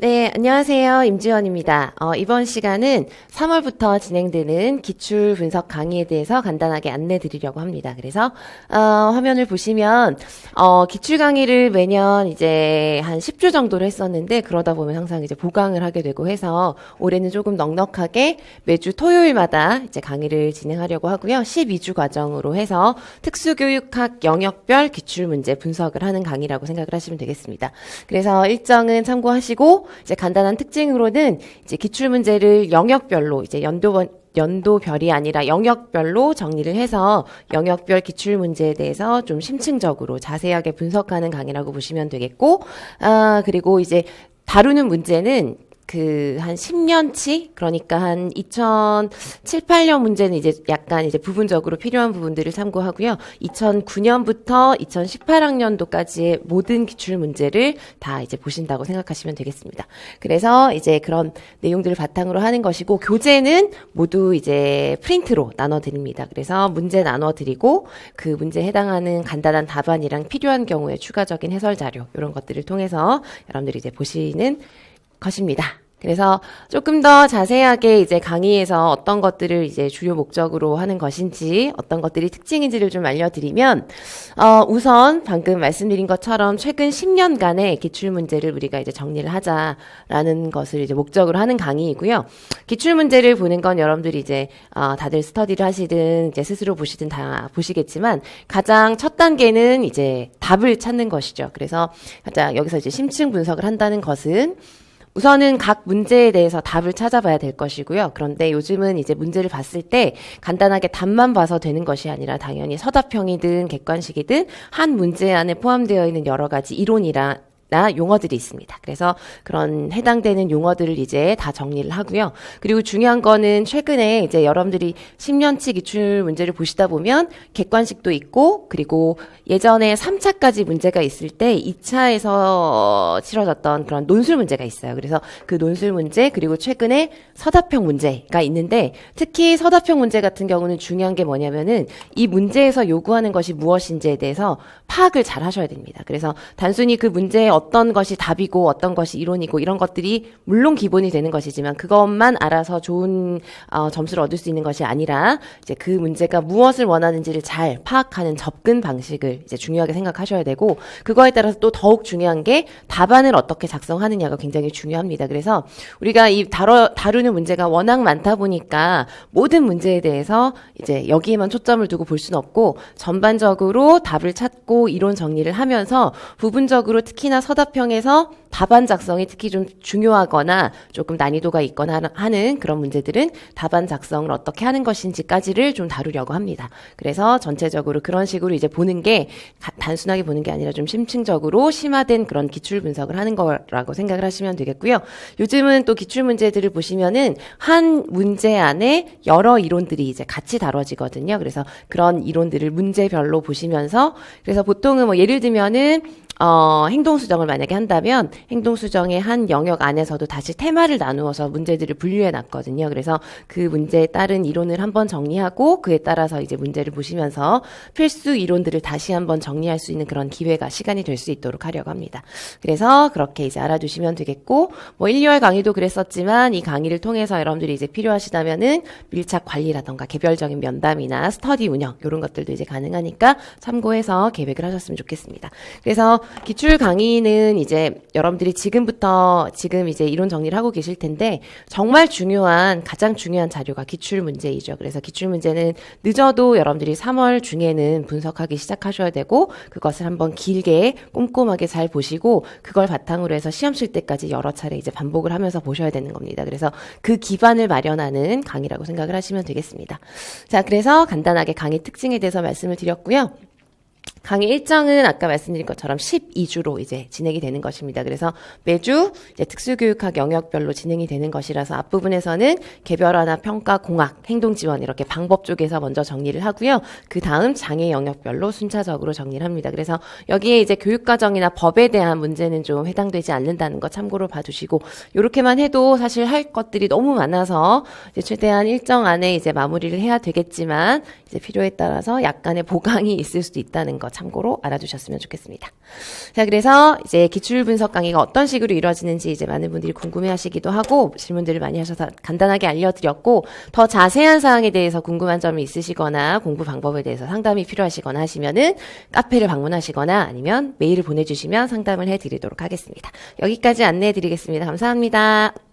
네, 안녕하세요. 임지원입니다. 어, 이번 시간은 3월부터 진행되는 기출 분석 강의에 대해서 간단하게 안내 드리려고 합니다. 그래서, 어, 화면을 보시면, 어, 기출 강의를 매년 이제 한 10주 정도로 했었는데, 그러다 보면 항상 이제 보강을 하게 되고 해서, 올해는 조금 넉넉하게 매주 토요일마다 이제 강의를 진행하려고 하고요. 12주 과정으로 해서 특수교육학 영역별 기출 문제 분석을 하는 강의라고 생각을 하시면 되겠습니다. 그래서 일정은 참고하시고, 이제 간단한 특징으로는 이제 기출 문제를 영역별로 이제 연도 연도별이 아니라 영역별로 정리를 해서 영역별 기출 문제에 대해서 좀 심층적으로 자세하게 분석하는 강의라고 보시면 되겠고, 아, 그리고 이제 다루는 문제는 그 한 10년치 그러니까 한 2007, 8년 문제는 이제 약간 이제 부분적으로 필요한 부분들을 참고하고요. 2009년부터 2018학년도까지의 모든 기출 문제를 다 이제 보신다고 생각하시면 되겠습니다. 그래서 이제 그런 내용들을 바탕으로 하는 것이고 교재는 모두 이제 프린트로 나눠 드립니다. 그래서 문제 나눠 드리고 그 문제에 해당하는 간단한 답안이랑 필요한 경우에 추가적인 해설 자료 이런 것들을 통해서 여러분들이 이제 보시는 것입니다. 그래서 조금 더 자세하게 이제 강의에서 어떤 것들을 이제 주요 목적으로 하는 것인지 어떤 것들이 특징인지를 좀 알려드리면 어, 우선 방금 말씀드린 것처럼 최근 10년간의 기출 문제를 우리가 이제 정리를 하자라는 것을 이제 목적으로 하는 강의이고요. 기출 문제를 보는 건 여러분들이 이제 어, 다들 스터디를 하시든 이제 스스로 보시든 다 보시겠지만 가장 첫 단계는 이제 답을 찾는 것이죠. 그래서 가장 여기서 이제 심층 분석을 한다는 것은 우선은 각 문제에 대해서 답을 찾아봐야 될 것이고요. 그런데 요즘은 이제 문제를 봤을 때 간단하게 답만 봐서 되는 것이 아니라 당연히 서답형이든 객관식이든 한 문제 안에 포함되어 있는 여러 가지 이론이라 나 용어들이 있습니다. 그래서 그런 해당되는 용어들을 이제 다 정리를 하고요. 그리고 중요한 거는 최근에 이제 여러분들이 10년치 기출 문제를 보시다 보면 객관식도 있고 그리고 예전에 3차까지 문제가 있을 때 2차에서 치러졌던 그런 논술 문제가 있어요. 그래서 그 논술 문제 그리고 최근에 서답형 문제가 있는데 특히 서답형 문제 같은 경우는 중요한 게 뭐냐면은 이 문제에서 요구하는 것이 무엇인지에 대해서 파악을 잘 하셔야 됩니다. 그래서 단순히 그 문제에 어떤 것이 답이고 어떤 것이 이론이고 이런 것들이 물론 기본이 되는 것이지만 그것만 알아서 좋은 어, 점수를 얻을 수 있는 것이 아니라 이제 그 문제가 무엇을 원하는지를 잘 파악하는 접근 방식을 이제 중요하게 생각하셔야 되고 그거에 따라서 또 더욱 중요한 게 답안을 어떻게 작성하느냐가 굉장히 중요합니다. 그래서 우리가 이 다뤄, 다루는 문제가 워낙 많다 보니까 모든 문제에 대해서 이제 여기에만 초점을 두고 볼 수는 없고 전반적으로 답을 찾고 이론 정리를 하면서 부분적으로 특히나 서답형에서 답안 작성이 특히 좀 중요하거나 조금 난이도가 있거나 하는 그런 문제들은 답안 작성을 어떻게 하는 것인지까지를 좀 다루려고 합니다. 그래서 전체적으로 그런 식으로 이제 보는 게 단순하게 보는 게 아니라 좀 심층적으로 심화된 그런 기출 분석을 하는 거라고 생각을 하시면 되겠고요. 요즘은 또 기출 문제들을 보시면은 한 문제 안에 여러 이론들이 이제 같이 다뤄지거든요. 그래서 그런 이론들을 문제별로 보시면서 그래서 보통은 뭐 예를 들면은 어, 행동 수정을 만약에 한다면 행동 수정의 한 영역 안에서도 다시 테마를 나누어서 문제들을 분류해 놨거든요. 그래서 그 문제에 따른 이론을 한번 정리하고 그에 따라서 이제 문제를 보시면서 필수 이론들을 다시 한번 정리할 수 있는 그런 기회가 시간이 될 수 있도록 하려고 합니다. 그래서 그렇게 이제 알아두시면 되겠고 뭐 1, 2월 강의도 그랬었지만 이 강의를 통해서 여러분들이 이제 필요하시다면은 밀착 관리라던가 개별적인 면담이나 스터디 운영 이런 것들도 이제 가능하니까 참고해서 계획을 하셨으면 좋겠습니다. 그래서 기출 강의는 이제 여러분들이 지금부터 지금 이제 이론 정리를 하고 계실 텐데 정말 중요한 가장 중요한 자료가 기출 문제이죠. 그래서 기출 문제는 늦어도 여러분들이 3월 중에는 분석하기 시작하셔야 되고 그것을 한번 길게 꼼꼼하게 잘 보시고 그걸 바탕으로 해서 시험 칠 때까지 여러 차례 이제 반복을 하면서 보셔야 되는 겁니다. 그래서 그 기반을 마련하는 강의라고 생각을 하시면 되겠습니다. 자, 그래서 간단하게 강의 특징에 대해서 말씀을 드렸고요. 강의 일정은 아까 말씀드린 것처럼 12주로 이제 진행이 되는 것입니다. 그래서 매주 이제 특수교육학 영역별로 진행이 되는 것이라서 앞부분에서는 개별화나 평가, 공학, 행동 지원 이렇게 방법 쪽에서 먼저 정리를 하고요. 그 다음 장애 영역별로 순차적으로 정리를 합니다. 그래서 여기에 이제 교육과정이나 법에 대한 문제는 좀 해당되지 않는다는 거 참고로 봐두시고 이렇게만 해도 사실 할 것들이 너무 많아서 이제 최대한 일정 안에 이제 마무리를 해야 되겠지만 이제 필요에 따라서 약간의 보강이 있을 수도 있다는 것. 거 참고로 알아두셨으면 좋겠습니다. 자, 그래서 이제 기출 분석 강의가 어떤 식으로 이루어지는지 이제 많은 분들이 궁금해 하시기도 하고 질문들을 많이 하셔서 간단하게 알려드렸고 더 자세한 사항에 대해서 궁금한 점이 있으시거나 공부 방법에 대해서 상담이 필요하시거나 하시면은 카페를 방문하시거나 아니면 메일을 보내주시면 상담을 해드리도록 하겠습니다. 여기까지 안내해 드리겠습니다. 감사합니다.